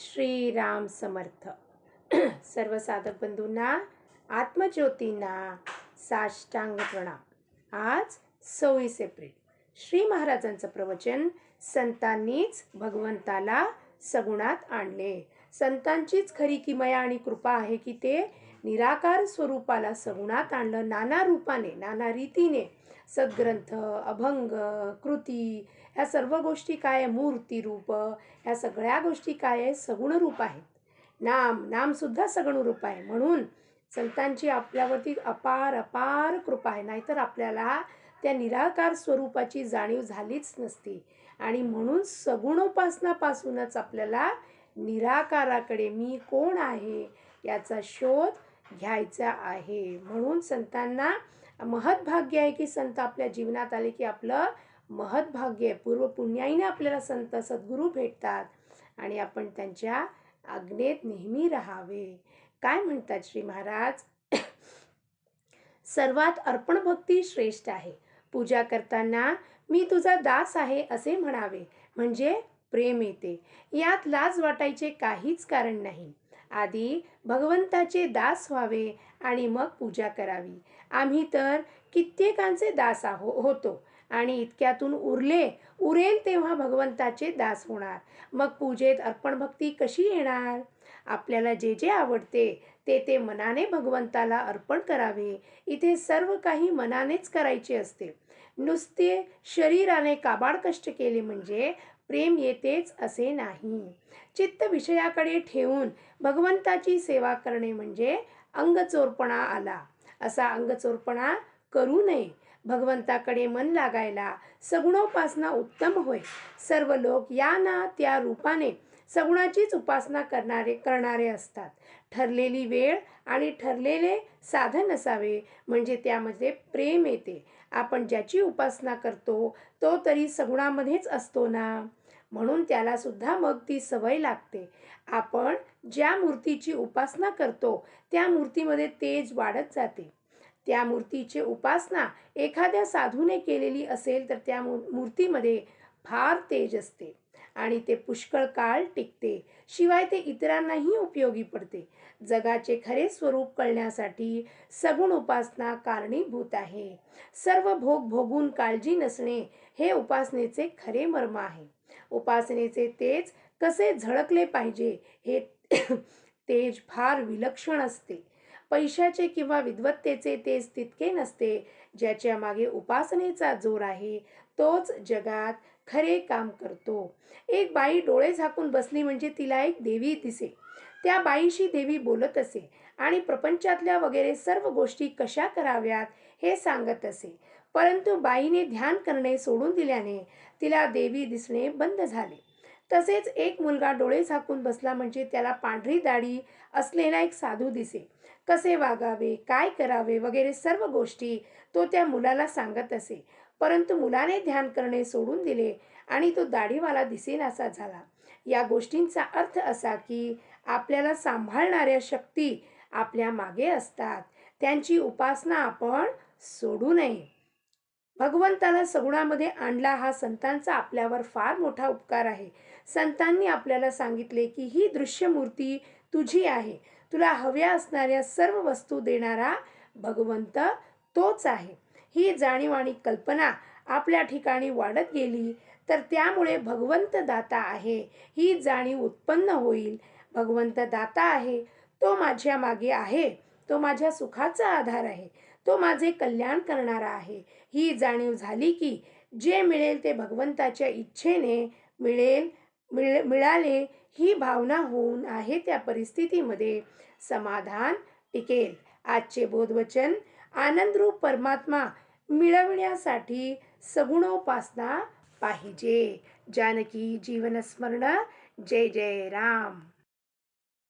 श्रीराम समर्थ. सर्व साधक बंधूंना आत्मज्योतींना साष्टांग प्रणाम. आज सव्वीस एप्रिल. श्री महाराजांचं प्रवचन संतांनीच भगवंताला सगुणात आणले. संतांचीच खरी किमया आणि कृपा आहे की ते निराकार स्वरूपाला सगुणात आणलं. नाना रूपाने नाना रीतीने सद्ग्रंथ अभंग कृती ह्या सर्व गोष्टी काय आहे? मूर्ती रूप ह्या सगळ्या गोष्टी काय आहे? सगुण रूप आहेत. नाम नामसुद्धा सगुण रूप आहे. म्हणून संतांची आपल्यावरती अपार अपार कृपा आहे. नाहीतर आपल्याला त्या निराकार स्वरूपाची जाणीव झालीच नसती. आणि म्हणून सगुणोपासनापासूनच आपल्याला निराकाराकडे मी कोण आहे याचा शोध घ्यायचा आहे. म्हणून संतांना महत्भाग्य आहे की संत आपल्या जीवनात आले की आपलं महत्भाग्य आहे. पूर्व पुण्याईने आपल्याला संत सद्गुरू भेटतात आणि आपण त्यांच्या आज्ञेत नेहमी राहावे. काय म्हणतात श्री महाराज? सर्वात अर्पण भक्ती श्रेष्ठ आहे. पूजा करताना मी तुझा दास आहे असे म्हणावे. म्हणजे प्रेम येते. यात लाज वाटायचे काहीच कारण नाही. आधी भगवंताचे दास व्हावे आणि मग पूजा करावी. आम्ही तर कित्येकांचे दास आहो होतो. आणि इतक्यातून उरले उरेल तेव्हा भगवंताचे दास होणार. मग पूजेत अर्पण भक्ती कशी येणार? आपल्याला जे जे आवडते ते ते मनाने भगवंताला अर्पण करावे. इथे सर्व काही मनानेच करायचे असते. नुसते शरीराने काबाड कष्ट केले म्हणजे प्रेम येतेच असे नाही. चित्त विषयाकडे ठेवून भगवंताची सेवा करणे म्हणजे अंगचोरपणा आला. असा अंगचोरपणा करू नये. भगवंताकडे मन लागायला सगुणोपासना उत्तम होय. सर्व लोक या ना त्या रूपाने सगुणाचीच उपासना करणारे करणारे असतात. ठरलेली वेळ आणि ठरलेले साधन असावे म्हणजे त्यामध्ये प्रेम येते. आपण ज्याची उपासना करतो तो तरी सगुणामध्येच असतो ना? म्हणून त्याला सुद्धा मग ती सवय लागते. आपण ज्या मूर्तीची उपासना करतो त्या मूर्तीमध्ये तेज वाढत जाते. त्या मूर्तीची उपासना एखाद्या साधूने केलेली असेल तर त्या मूर्तीमध्ये फार तेज असते आणि ते पुष्कळ काळ टिकते. शिवाय ते इतरांनाही उपयोगी पडते. जगाचे खरे स्वरूप कळण्यासाठी सगुण उपासना कारणीभूत आहे. सर्व भोग भोगून काळजी नसणे हे उपासनेचे खरे मर्म आहे. उपासनेचे तेज कसे झळकले पाहिजे हे तेज फार विलक्षण असते. पैशाचे किंवा विद्वत्तेचे तेज तितके नसते ज्याच्या मागे उपासनेचा जोर आहे तोच जगात खरे काम करतो. एक बाई डोळे झाकून बसली म्हणजे तिला एक देवी दिसे. त्या बाईशी देवी बोलत असे आणि प्रपंचातल्या वगैरे सर्व गोष्टी कशा कराव्यात हे सांगत असे. परंतु बाईने ध्यान करणे सोडून दिल्याने तिला देवी दिसणे बंद झाले. तसेच एक मुलगा डोळे झाकून बसला म्हणजे त्याला पांढरी दाढी असलेला एक साधू दिसे कसे वागावे काय करावे वगैरे सर्व गोष्टी तो त्या मुलाला सांगत असे. परंतु मुलाने ध्यान करणे सोडून दिले आणि तो दाढीवाला दिसेनासा झाला. या गोष्टींचा अर्थ असा की आपल्याला सांभाळणाऱ्या शक्ती आपल्या मागे असतात. त्यांची उपासना आपण सोडू नये. भगवंताला सगुणामध्ये आणला हा संतांचा आपल्यावर फार मोठा उपकार आहे. संतांनी आपल्याला सांगितले की ही दृश्यमूर्ती तुझी आहे. तुला हव्या असणाऱ्या सर्व वस्तू देणारा भगवंत तोच आहे. ही जाणीव आणि कल्पना आपल्या ठिकाणी वाढत गेली तर त्यामुळे भगवंत दाता आहे. ही जाणीव उत्पन्न होईल. भगवंत दाता आहे. तो माझ्या मागे आहे. तो माझ्या सुखाचा आधार आहे. तो माझे कल्याण करणारा आहे. ही जाणीव झाली की जे मिळेल ते भगवंताच्या इच्छेने मिळेल मिळ मिळाले ही भावना होऊन आहे त्या परिस्थितीमध्ये. समाधान टिकेल. आजचे बोधवचन आनंदरूप परमात्मा मिळवण्यासाठी सगुणोपासना पाहिजे. जानकी जीवनस्मरण. जय जय राम.